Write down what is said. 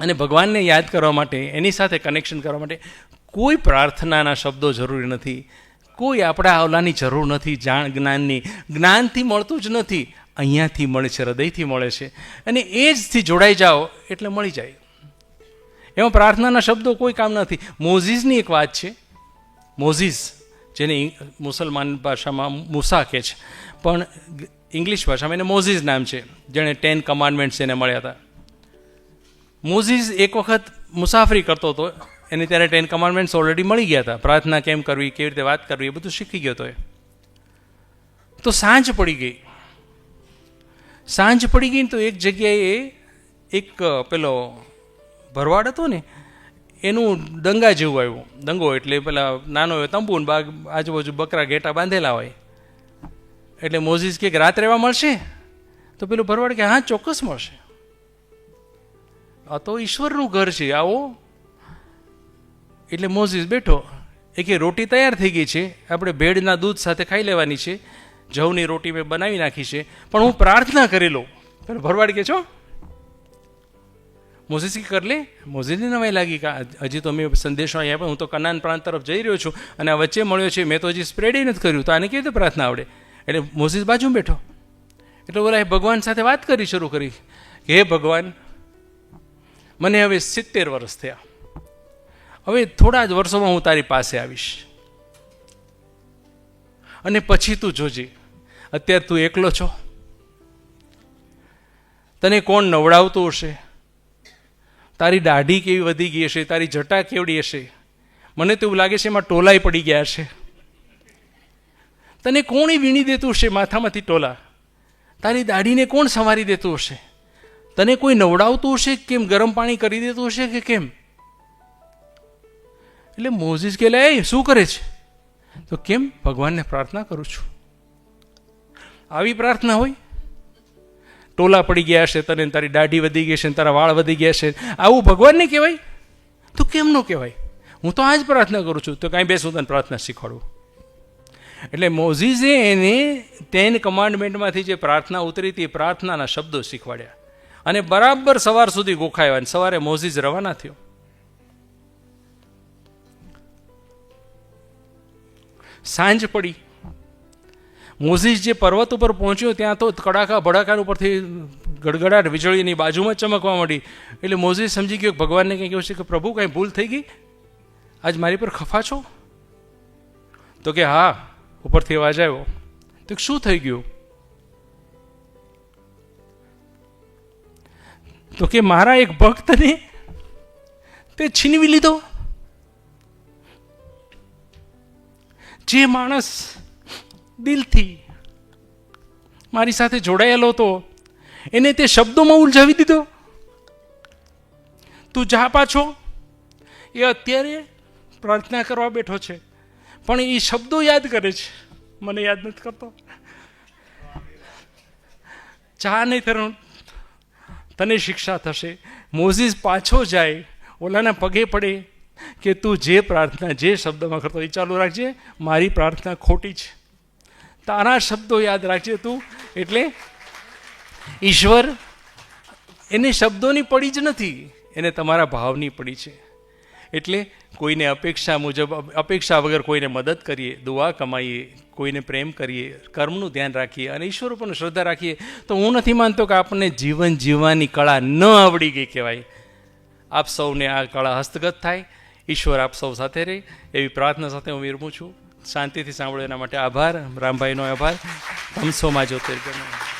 અને ભગવાનને યાદ કરવા માટે, એની સાથે કનેક્શન કરવા માટે કોઈ પ્રાર્થનાના શબ્દો જરૂરી નથી. કોઈ આપણા આવલાની જરૂર નથી, જાણ જ્ઞાનની. જ્ઞાનથી મળતું જ નથી. અહીંયાથી મળે છે, હૃદયથી મળે છે. અને એ જથી જોડાઈ જાઓ, એટલે મળી જાય. એમાં પ્રાર્થનાના શબ્દો કોઈ કામ નથી. મોઝીઝની એક વાત છે. મોઝીઝ, જેને મુસલમાન ભાષામાં મૂસા કહે છે. પણ ઇંગ્લિશ ભાષામાં એને મોઝીઝ નામ છે. જેણે ટેન કમાન્ડમેન્ટ્સ એને મળ્યા હતા. મોઝીઝ એક વખત મુસાફરી કરતો હતો. એને ત્યારે ટેન કમાન્ડમેન્ટ્સ ઓલરેડી મળી ગયા હતા. પ્રાર્થના કેમ કરવી, કેવી રીતે વાત કરવી, એ બધું શીખી ગયો હતો એ. તો સાંજ પડી ગઈ. સાંજ પડી ગઈ તો એક જગ્યાએ એક પેલો ભરવાડ હતો ને, એનું દંગા જેવું આવ્યું. દંગો એટલે પેલા નાનો એવો તંબુ ને બાગ, આજુબાજુ બકરા ઘેટા બાંધેલા હોય. એટલે મોઝીસ કે રાત રહેવા મળશે? તો પેલું ભરવાડ કે, હા, ચોક્કસ મળશે. આ તો ઈશ્વરનું ઘર છે, આવો. એટલે મોઝીસ બેઠો. એ રોટી તૈયાર થઈ ગઈ છે. આપણે ભેડના દૂધ સાથે ખાઈ લેવાની છે. જવની રોટી મેં બનાવી નાખી છે. પણ હું પ્રાર્થના કરી લઉં. પેલો ભરવાડ કે છો? મોઝીસ કે કરલે મોઝીસને નવાઈ લાગી કે હજી તો મેં સંદેશો અહીંયા પણ હું તો કનાન પ્રાંત તરફ જઈ રહ્યો છું અને આ વચ્ચે મળ્યો છે. મેં તો હજી સ્પ્રેડ નથી કર્યું. તો આને કેવી રીતે પ્રાર્થના આવડે? એટલે મોઝીસ બાજુ બેઠો. એટલે ઓલા ભગવાન સાથે વાત કરી શરૂ કરી. કે હે ભગવાન મને હવે સિત્તેર વર્ષ થયા. હવે થોડા જ વર્ષોમાં હું તારી પાસે આવીશ. અને પછી તું જોજે. અત્યારે તું એકલો છો. તને કોણ નવડાવતું હશે? તારી દાઢી કેવી વધી ગઈ હશે? તારી જટા કેવડી હશે? મને તો એવું લાગે છે એમાં ટોલાય પડી ગયા છે તને કોણ વીણી દેતું હશે? માથામાંથી ટોલા. તારી દાઢીને કોણ સંવારી દેતું હશે? તને કોઈ નવડાવતું હશે કેમ? ગરમ પાણી કરી દેતું હશે કે કેમ? એટલે મોઝીસ કે લે "એ, શું કરે છે? તો કેમ? ભગવાનને પ્રાર્થના કરું છું. આવી પ્રાર્થના હોય. ટોલા પડી ગયા છે તને તારી દાઢી વધી ગઈ છે તારા વાળ વધી ગયા છે આવું ભગવાનને કહેવાય? તો કેમ ન કહેવાય? હું તો આ જ પ્રાર્થના કરું છું. તો કાંઈ બેસું તને પ્રાર્થના શીખવાડું. એટલે મોઝીઝે એને ટેન કમાન્ડમેન્ટમાંથી જે પ્રાર્થના ઉતરી એ પ્રાર્થનાના શબ્દો શીખવાડ્યા. અને બરાબર સવાર સુધી ગોખાયા અને સવારે મોઝીઝ રવાના થયો. સાંજ પડી. મોઝીસ જે પર્વત ઉપર પહોંચ્યો ત્યાં તો કડાકા ભડાકા ઉપરથી ગડગડાટ વીજળીની બાજુમાં ચમકવા માંડી. એટલે મોઝીસ સમજી ગયો ભગવાનને કંઈ કહ્યું છે કે પ્રભુ, કાંઈ ભૂલ થઈ ગઈ? આજ મારી પર ખફા છો? તો કે હા, ઉપરથી અવાજ આવ્યો. તો શું થઈ ગયું? તો કે મારા એક ભક્તને તે છીનવી લીધો. જે માણસ દિલથી મારી સાથે જોડાયેલો હતો, એને તે શબ્દોમાં ઉલઝાવી દીધો. તું જા પાછો. એ અત્યારે પ્રાર્થના કરવા બેઠો છે, પણ એ શબ્દો યાદ કરે છે. મને યાદ નથી કરતો. ચા નહીં તને શિક્ષા થશે. મોઝીસ પાછો જાય, ઓલાના પગે પડે કે તું જે પ્રાર્થના, જે શબ્દમાં કરતો એ ચાલુ રાખજે. મારી પ્રાર્થના ખોટી છે. તારા શબ્દો યાદ રાખજે તું. એટલે ઈશ્વર એને શબ્દોની પડી જ નથી, એને તમારા ભાવની પડી છે. એટલે કોઈને અપેક્ષા મુજબ, અપેક્ષા વગર કોઈને મદદ કરીએ, દુઆ કમાઈએ, કોઈને પ્રેમ કરીએ, કર્મનું ધ્યાન રાખીએ અને ઈશ્વર ઉપર શ્રદ્ધા રાખીએ, તો હું નથી માનતો કે આપણને જીવન જીવવાની કળા ન આવડી ગઈ કહેવાય. આપ સૌને આ કળા હસ્તગત થાય. ઈશ્વર આપ સૌ સાથે રહે. એવી પ્રાર્થના સાથે હું વિરમું છું. શાંતિથી સાંભળો એના માટે આભાર. રામભાઈનો આભાર. તમસોમાં જ્યોતિર્ગમ.